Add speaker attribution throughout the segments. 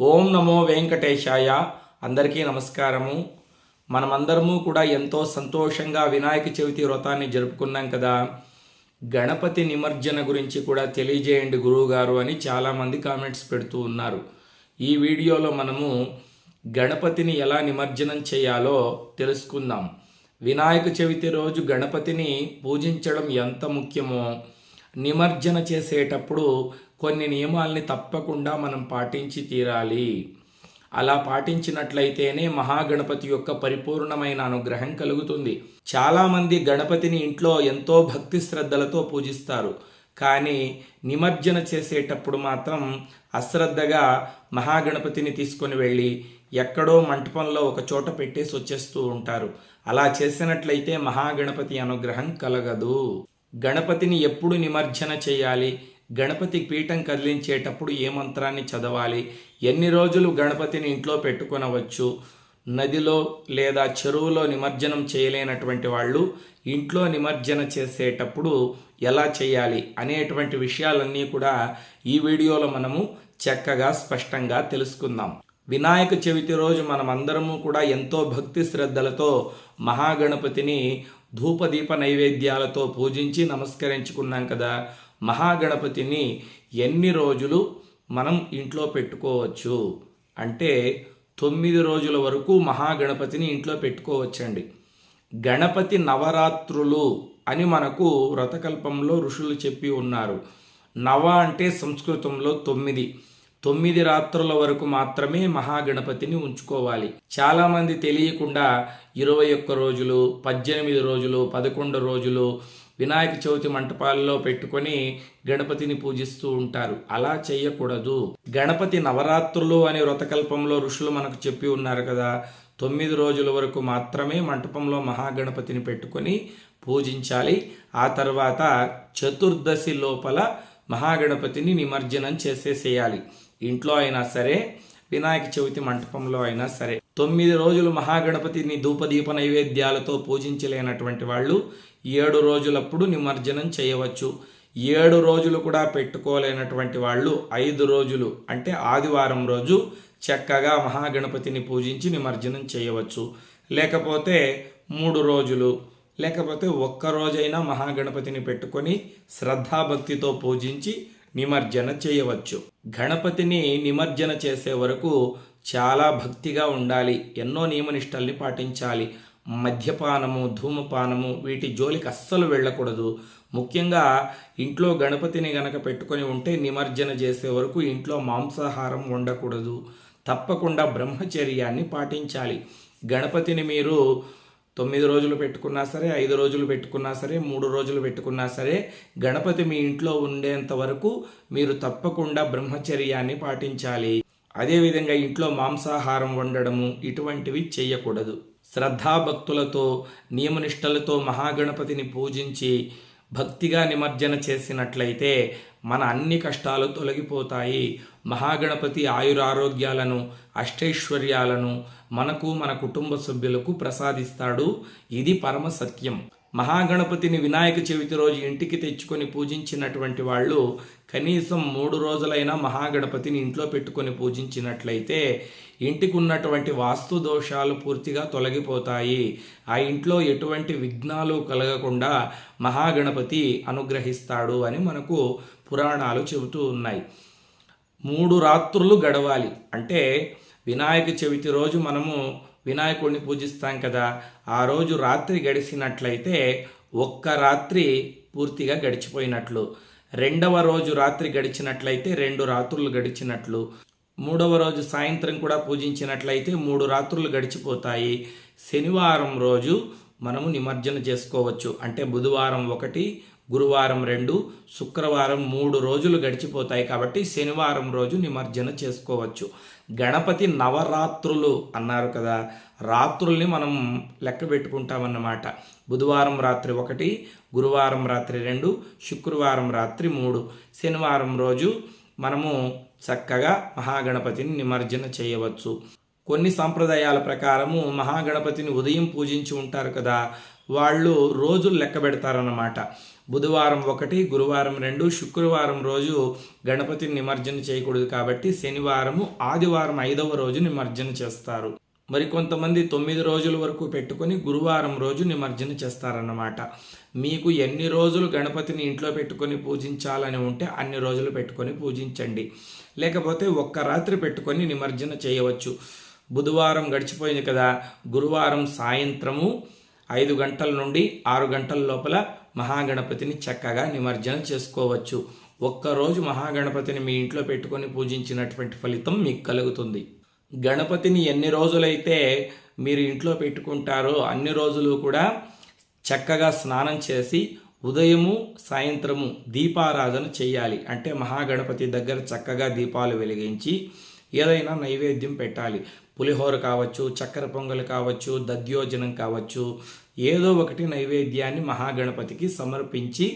Speaker 1: ఓం నమో వెంకటేశాయ. అందరికీ నమస్కారము. మనమందరము కూడా ఎంతో సంతోషంగా వినాయక చవితి వ్రతాన్ని జరుపుకున్నాం కదా. గణపతి నిమజ్జన గురించి కూడా తెలియజేయండి గురువుగారు అని చాలామంది కామెంట్స్ పెడుతూ ఉన్నారు. ఈ వీడియోలో మనము గణపతిని ఎలా నిమజ్జనం చేయాలో తెలుసుకుందాం. వినాయక చవితి రోజు గణపతిని పూజించడం ఎంత ముఖ్యమో నిమజ్జన చేసేటప్పుడు కొన్ని నియమాల్ని తప్పకుండా మనం పాటించి తీరాలి. అలా పాటించినట్లయితేనే మహాగణపతి యొక్క పరిపూర్ణమైన అనుగ్రహం కలుగుతుంది. చాలామంది గణపతిని ఇంట్లో ఎంతో భక్తి శ్రద్ధలతో పూజిస్తారు. కానీ నిమజ్జన చేసేటప్పుడు మాత్రం అశ్రద్ధగా మహాగణపతిని తీసుకొని వెళ్ళి ఎక్కడో మంటపంలో ఒక చోట పెట్టేసి వచ్చేస్తూ ఉంటారు. అలా చేసినట్లయితే మహాగణపతి అనుగ్రహం కలగదు. గణపతిని ఎప్పుడు నిమజ్జన చేయాలి? గణపతి పీఠం కదిలించేటప్పుడు ఏ మంత్రాన్ని చదవాలి? ఎన్ని రోజులు గణపతిని ఇంట్లో పెట్టుకొనవచ్చు? నదిలో లేదా చెరువులో నిమజ్జనం చేయలేనటువంటి వాళ్ళు ఇంట్లో నిమజ్జన చేసేటప్పుడు ఎలా చేయాలి అనేటువంటి విషయాలన్నీ కూడా ఈ వీడియోలో మనము చక్కగా స్పష్టంగా తెలుసుకుందాం. వినాయక చవితి రోజు మనమందరము కూడా ఎంతో భక్తి శ్రద్ధలతో మహాగణపతిని ధూపదీప నైవేద్యాలతో పూజించి నమస్కరించుకున్నాం కదా. మహాగణపతిని ఎన్ని రోజులు మనం ఇంట్లో పెట్టుకోవచ్చు? అంటే తొమ్మిది రోజుల వరకు మహాగణపతిని ఇంట్లో పెట్టుకోవచ్చండి. గణపతి నవరాత్రులు అని మనకు వ్రతకల్పంలో ఋషులు చెప్పి ఉన్నారు. నవ అంటే సంస్కృతంలో తొమ్మిది. తొమ్మిది రాత్రుల వరకు మాత్రమే మహాగణపతిని ఉంచుకోవాలి. చాలామంది తెలియకుండా ఇరవై ఒక్క రోజులు పద్దెనిమిది రోజులు పదకొండు రోజులు వినాయక చవితి మంటపాల్లో పెట్టుకొని గణపతిని పూజిస్తూ ఉంటారు. అలా చేయకూడదు గణపతి నవరాత్రులు అనే వ్రతకల్పంలో ఋషులు మనకు చెప్పి ఉన్నారు కదా. తొమ్మిది రోజుల వరకు మాత్రమే మంటపంలో మహాగణపతిని పెట్టుకొని పూజించాలి. ఆ తర్వాత చతుర్దశి లోపల మహాగణపతిని నిమజ్జనం చేసేసేయాలి. ఇంట్లో అయినా సరే వినాయక చవితి మంటపంలో అయినా సరే. తొమ్మిది రోజులు మహాగణపతిని ధూపదీప నైవేద్యాలతో పూజించలేనటువంటి వాళ్ళు ఏడు రోజులప్పుడు నిమజ్జనం చేయవచ్చు. ఏడు రోజులు కూడా పెట్టుకోలేనటువంటి వాళ్ళు ఐదు రోజులు అంటే ఆదివారం రోజు చక్కగా మహాగణపతిని పూజించి నిమజ్జనం చేయవచ్చు. లేకపోతే మూడు రోజులు లేకపోతే ఒక్క రోజైనా మహాగణపతిని పెట్టుకొని శ్రద్ధాభక్తితో పూజించి నిమజ్జన చేయవచ్చు. గణపతిని నిమజ్జన చేసే వరకు చాలా భక్తిగా ఉండాలి ఎన్నో నియమనిష్టల్ని పాటించాలి. మద్యపానము ధూమపానము వీటి జోలికి అస్సలు వెళ్ళకూడదు. ముఖ్యంగా ఇంట్లో గణపతిని గనక పెట్టుకొని ఉంటే నిమజ్జన చేసే వరకు ఇంట్లో మాంసాహారం ఉండకూడదు తప్పకుండా బ్రహ్మచర్యాన్ని పాటించాలి. గణపతిని మీరు తొమ్మిది రోజులు పెట్టుకున్నా సరే ఐదు రోజులు పెట్టుకున్నా సరే మూడు రోజులు పెట్టుకున్నా సరే గణపతి మీ ఇంట్లో ఉండేంత వరకు మీరు తప్పకుండా బ్రహ్మచర్యాన్ని పాటించాలి. అదేవిధంగా ఇంట్లో మాంసాహారం వండడము ఇటువంటివి చేయకూడదు. శ్రద్ధాభక్తులతో నియమనిష్టలతో మహాగణపతిని పూజించి భక్తిగా నిమజ్జన చేసినట్లయితే మన అన్ని కష్టాలు తొలగిపోతాయి. మహాగణపతి ఆయురారోగ్యాలను అష్టైశ్వర్యాలను మనకు మన కుటుంబ సభ్యులకు ప్రసాదిస్తాడు. ఇది పరమ సత్యం. మహాగణపతిని వినాయక చవితి రోజు ఇంటికి తెచ్చుకొని పూజించినటువంటి వాళ్ళు కనీసం మూడు రోజులైనా మహాగణపతిని ఇంట్లో పెట్టుకొని పూజించినట్లయితే ఇంటికి ఉన్నటువంటి వాస్తు దోషాలు పూర్తిగా తొలగిపోతాయి. ఆ ఇంట్లో ఎటువంటి విఘ్నాలు కలగకుండా మహాగణపతి అనుగ్రహిస్తాడు అని మనకు పురాణాలు చెబుతూ ఉన్నాయి. మూడు రాత్రులు గడవాలి. అంటే వినాయక చవితి రోజు మనము వినాయకుడిని పూజిస్తాం కదా. ఆ రోజు రాత్రి గడిచినట్లయితే ఒక్క రాత్రి పూర్తిగా గడిచిపోయినట్లు. రెండవ రోజు రాత్రి గడిచినట్లయితే రెండు రాత్రులు గడిచినట్లు. మూడవ రోజు సాయంత్రం కూడా పూజించినట్లయితే మూడు రాత్రులు గడిచిపోతాయి. శనివారం రోజు మనము నిమజ్జన చేసుకోవచ్చు. అంటే బుధవారం ఒకటి గురువారం రెండు శుక్రవారం మూడు రోజులు గడిచిపోతాయి కాబట్టి శనివారం రోజు నిమజ్జన చేసుకోవచ్చు. గణపతి నవరాత్రులు అన్నారు కదా రాత్రుల్ని మనం లెక్క పెట్టుకుంటామన్నమాట. బుధవారం రాత్రి ఒకటి గురువారం రాత్రి రెండు శుక్రవారం రాత్రి మూడు. శనివారం రోజు మనము చక్కగా మహాగణపతిని నిమజ్జన చేయవచ్చు. కొన్ని సాంప్రదాయాల ప్రకారము మహాగణపతిని ఉదయం పూజించి ఉంటారు కదా వాళ్ళు రోజులు లెక్క పెడతారన్నమాట. బుధవారం ఒకటి గురువారం రెండు శుక్రవారం రోజు గణపతిని నిమజ్జన చేయకూడదు కాబట్టి శనివారము ఆదివారం ఐదవ రోజు నిమజ్జన చేస్తారు. మరి కొంతమంది తొమ్మిది రోజుల వరకు పెట్టుకొని గురువారం రోజు నిమజ్జన చేస్తారన్నమాట. మీకు ఎన్ని రోజులు గణపతిని ఇంట్లో పెట్టుకొని పూజించాలని ఉంటే అన్ని రోజులు పెట్టుకొని పూజించండి. లేకపోతే ఒక్క రాత్రి పెట్టుకొని నిమజ్జన చేయవచ్చు. బుధవారం గడిచిపోయింది కదా. గురువారం సాయంత్రము ఐదు గంటల నుండి ఆరు గంటల లోపల మహాగణపతిని చక్కగా నిమజ్జనం చేసుకోవచ్చు. ఒక్కరోజు మహాగణపతిని మీ ఇంట్లో పెట్టుకొని పూజించినటువంటి ఫలితం మీకు కలుగుతుంది. గణపతిని ఎన్ని రోజులైతే మీరు ఇంట్లో పెట్టుకుంటారో అన్ని రోజులు కూడా చక్కగా స్నానం చేసి ఉదయము సాయంత్రము దీపారాధన చేయాలి. అంటే మహాగణపతి దగ్గర చక్కగా దీపాలు వెలిగించి ఏదైనా నైవేద్యం పెట్టాలి. పులిహోర కావచ్చు చక్కెర పొంగల్ కావచ్చు దద్యోజనం కావచ్చు ఏదో ఒకటి నైవేద్యాన్ని మహాగణపతికి సమర్పించి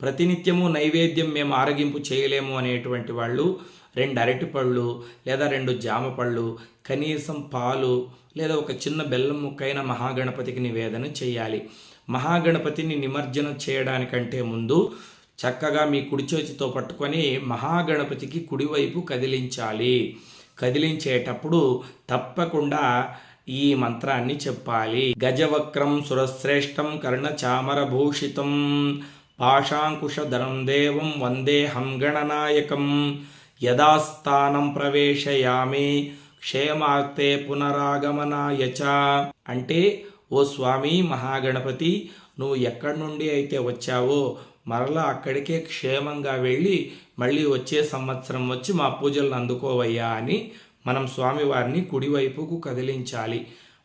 Speaker 1: ప్రతినిత్యము నైవేద్యం మేము ఆరగింపు చేయలేము అనేటువంటి వాళ్ళు రెండు అరటిపళ్ళు లేదా రెండు జామ పళ్ళు కనీసం పాలు లేదా ఒక చిన్న బెల్లం ముక్కైన మహాగణపతికి నివేదన చేయాలి. మహాగణపతిని నిమజ్జనం చేయడానికంటే ముందు చక్కగా మీ కుడి చేతితో పట్టుకొని మహాగణపతికి కుడివైపు కదిలించాలి. కదిలించేటప్పుడు తప్పకుండా ఈ మంత్రాన్ని చెప్పాలి. గజవక్రం సురశ్రేష్టం కర్ణచామరభూషితం పాశాంకుశధరం దేవం వందే హంగణనాయకం యథాస్థానం ప్రవేశయామి క్షేమార్తే పునరాగమనాయ చ. అంటే ఓ స్వామి మహాగణపతి నువ్వు ఎక్కడి నుండి అయితే వచ్చావో మరలా అక్కడికే క్షేమంగా వెళ్ళి మళ్ళీ వచ్చే సంవత్సరం వచ్చి మా పూజలను అందుకోవయ్యా అని మనం స్వామివారిని కుడివైపుకు కదిలించాలి.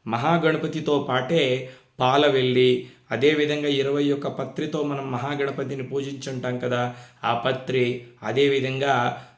Speaker 1: మహాగణపతితో పాటే పాల వెళ్ళి అదేవిధంగా ఇరవై ఒక్క పత్రితో మనం మహాగణపతిని పూజించుంటాం కదా ఆ పత్రి అదేవిధంగా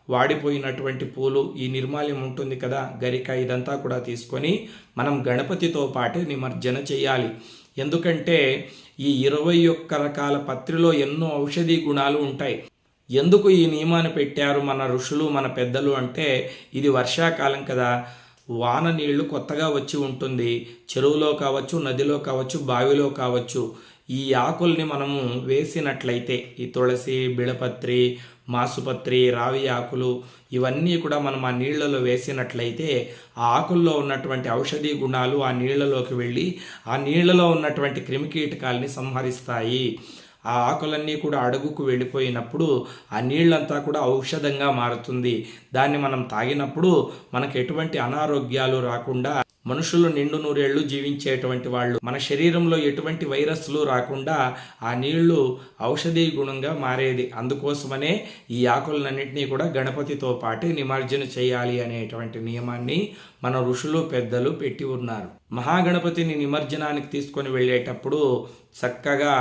Speaker 1: వాడిపోయినటువంటి పూలు ఈ నిర్మాల్యం ఉంటుంది కదా గరిక ఇదంతా కూడా తీసుకొని మనం గణపతితో పాటు నిమజ్జన చేయాలి. ఎందుకంటే ఈ ఇరవై ఒక్క రకాల పత్రిలో ఎన్నో ఔషధీ గుణాలు ఉంటాయి. ఎందుకు ఈ నియమాన్ని పెట్టారు మన ఋషులు మన పెద్దలు అంటే ఇది వర్షాకాలం కదా. వాన నీళ్ళు కొత్తగా వచ్చి ఉంటుంది. చెరువులో కావచ్చు నదిలో కావచ్చు బావిలో కావచ్చు. ఈ ఆకుల్ని మనము వేసినట్లయితే ఈ తులసి బిళపత్రి మాసుపత్రి రావి ఆకులు ఇవన్నీ కూడా మనం ఆ నీళ్ళలో వేసినట్లయితే ఆ ఆకుల్లో ఉన్నటువంటి ఔషధీ గుణాలు ఆ నీళ్ళలోకి వెళ్ళి ఆ నీళ్ళలో ఉన్నటువంటి క్రిమికీటకాలని సంహరిస్తాయి. ఆ ఆకులన్నీ కూడా అడుగుకు వెళ్ళిపోయినప్పుడు ఆ నీళ్ళంతా కూడా ఔషధంగా మారుతుంది. దాన్ని మనం తాగినప్పుడు మనకు ఎటువంటి అనారోగ్యాలు రాకుండా మనుషులు నిండు నూరేళ్ళు జీవించేటువంటి వాళ్ళు. మన శరీరంలో ఎటువంటి వైరస్లు రాకుండా ఆ నీళ్ళు ఔషధీ గుణంగా మారేది. అందుకోసమనే ఈ ఆకులన్నింటినీ కూడా గణపతితో పాటు నిమజ్జన చేయాలి అనేటువంటి నియమాన్ని మన ఋషులు పెద్దలు పెట్టి ఉన్నారు. మహాగణపతిని నిమజ్జనానికి తీసుకొని వెళ్ళేటప్పుడు చక్కగా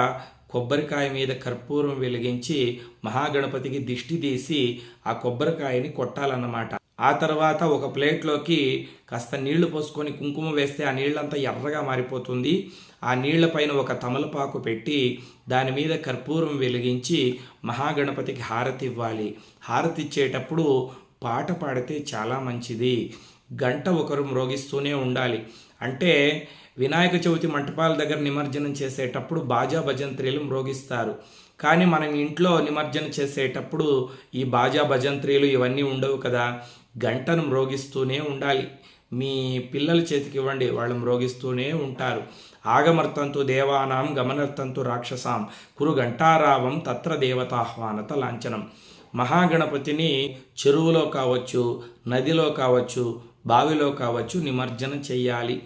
Speaker 1: కొబ్బరికాయ మీద కర్పూరం వెలిగించి మహాగణపతికి దిష్టి తీసి ఆ కొబ్బరికాయని కొట్టాలన్నమాట. ఆ తర్వాత ఒక ప్లేట్లోకి కాస్త నీళ్ళు పోసుకొని కుంకుమ వేస్తే ఆ నీళ్ళంతా ఎర్రగా మారిపోతుంది. ఆ నీళ్ళపైన ఒక తమలపాకు పెట్టి దాని మీద కర్పూరం వెలిగించి మహాగణపతికి హారతి ఇవ్వాలి. హారతి ఇచ్చేటప్పుడు పాట పాడితే చాలా మంచిది. గంట ఒకరు మ్రోగిస్తూనే ఉండాలి. అంటే వినాయక చవితి మంటపాల దగ్గర నిమజ్జనం చేసేటప్పుడు బాజా భజంత్రీలు మ్రోగిస్తారు. కానీ మనం ఇంట్లో నిమజ్జనం చేసేటప్పుడు ఈ బాజా భజంత్రీలు ఇవన్నీ ఉండవు కదా. గంటను మ్రోగిస్తూనే ఉండాలి. మీ పిల్లల చేతికి ఇవ్వండి వాళ్ళు మ్రోగిస్తూనే ఉంటారు. ఆగమర్తంతు దేవానాం గమనర్థంతు రాక్షసాం. కురు ఘంటారావం తత్ర దేవతాహ్వానత లాంఛనం. మహాగణపతిని చెరువులో కావచ్చు నదిలో కావచ్చు బావిలో కావచ్చు నిమజ్జనం చెయ్యాలి.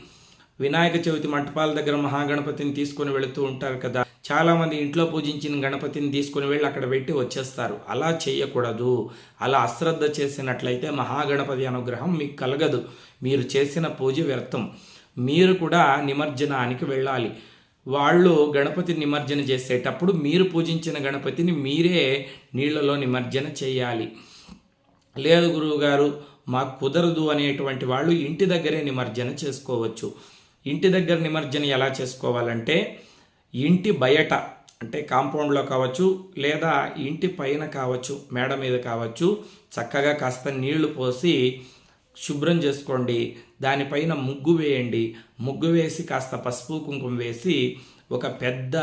Speaker 1: వినాయక చవితి మంటపాల దగ్గర మహాగణపతిని తీసుకొని వెళుతూ ఉంటారు కదా. చాలామంది ఇంట్లో పూజించిన గణపతిని తీసుకొని వెళ్ళి అక్కడ పెట్టి వచ్చేస్తారు. అలా చేయకూడదు. అలా అశ్రద్ధ చేసినట్లయితే మహాగణపతి అనుగ్రహం మీకు కలగదు. మీరు చేసిన పూజ వ్యర్థం. మీరు కూడా నిమజ్జనానికి వెళ్ళాలి. వాళ్ళు గణపతి నిమజ్జన చేసేటప్పుడు మీరు పూజించిన గణపతిని మీరే నీళ్ళలో నిమజ్జన చేయాలి. లేదు గురువుగారు మాకు కుదరదు అనేటువంటి వాళ్ళు ఇంటి దగ్గరే నిమజ్జన చేసుకోవచ్చు. ఇంటి దగ్గర నిమజ్జన ఎలా చేసుకోవాలంటే ఇంటి బయట అంటే కాంపౌండ్లో కావచ్చు లేదా ఇంటి పైన కావచ్చు మేడ మీద కావచ్చు చక్కగా కాస్త నీళ్ళు పోసి శుభ్రం చేసుకోండి. దానిపైన ముగ్గు వేయండి. ముగ్గు వేసి కాస్త పసుపు కుంకుమ వేసి ఒక పెద్ద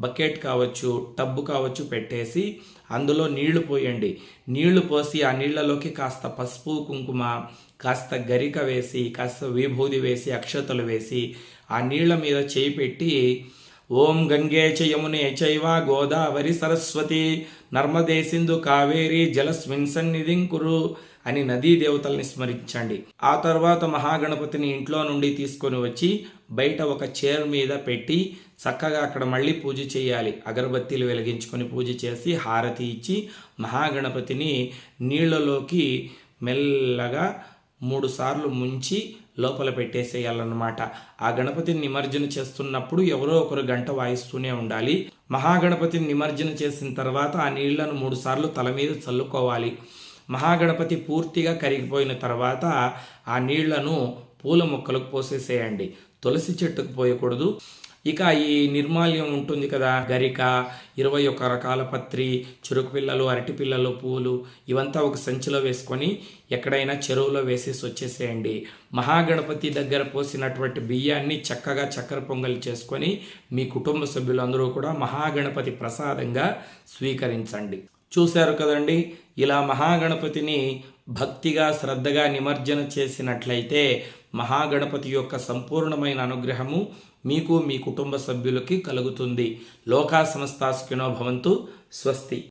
Speaker 1: బకెట్ కావచ్చు టబ్బు కావచ్చు పెట్టేసి అందులో నీళ్ళు పోయండి. నీళ్ళు పోసి ఆ నీళ్ళలోకి కాస్త పసుపు కుంకుమ కాస్త గరిక వేసి కాస్త విభూది వేసి అక్షతలు వేసి ఆ నీళ్ళ మీద చేయి పెట్టి ఓం గంగే చ యమునే చైవ గోదావరి సరస్వతి నర్మదే సింధు కావేరి జలస్మిన్ సన్నిధిం కురు అని నదీ దేవతల్ని స్మరించండి. ఆ తర్వాత మహాగణపతిని ఇంట్లో నుండి తీసుకొని వచ్చి బయట ఒక చైర్ మీద పెట్టి చక్కగా అక్కడ మళ్ళీ పూజ చేయాలి. అగరబత్తీలు వెలిగించుకొని పూజ చేసి హారతి ఇచ్చి మహాగణపతిని నీళ్ళలోకి మెల్లగా మూడుసార్లు ముంచి లోపల పెట్టేసేయాలన్నమాట. ఆ గణపతిని నిమజ్జన చేస్తున్నప్పుడు ఎవరో ఒకరు గంట వాయిస్తూనే ఉండాలి. మహాగణపతిని నిమజ్జన చేసిన తర్వాత ఆ నీళ్ళను మూడు సార్లు తల మీద చల్లుకోవాలి. మహాగణపతి పూర్తిగా కరిగిపోయిన తర్వాత ఆ నీళ్ళను పూల మొక్కలకు పోసేసేయండి. తులసి చెట్టుకు పోయకూడదు. ఇక ఈ నిర్మాల్యం ఉంటుంది కదా గరిక ఇరవై ఒక రకాల పత్రి చురుకు పిల్లలు అరటి పిల్లలు పూలు ఇవంతా ఒక సంచిలో వేసుకొని ఎక్కడైనా చెరువులో వేసేసి వచ్చేసేయండి. మహాగణపతి దగ్గర పోసినటువంటి బియ్యాన్ని చక్కగా చక్కెర పొంగలి చేసుకొని మీ కుటుంబ సభ్యులందరూ కూడా మహాగణపతి ప్రసాదంగా స్వీకరించండి. చూశారు కదండి ఇలా మహాగణపతిని భక్తిగా శ్రద్ధగా నిమజ్జన చేసినట్లయితే మహాగణపతి యొక్క సంపూర్ణమైన అనుగ్రహము మీకు మీ కుటుంబ సభ్యులకి కలుగుతుంది. లోకా సమస్తాస్కినో భవంతు స్వస్తి.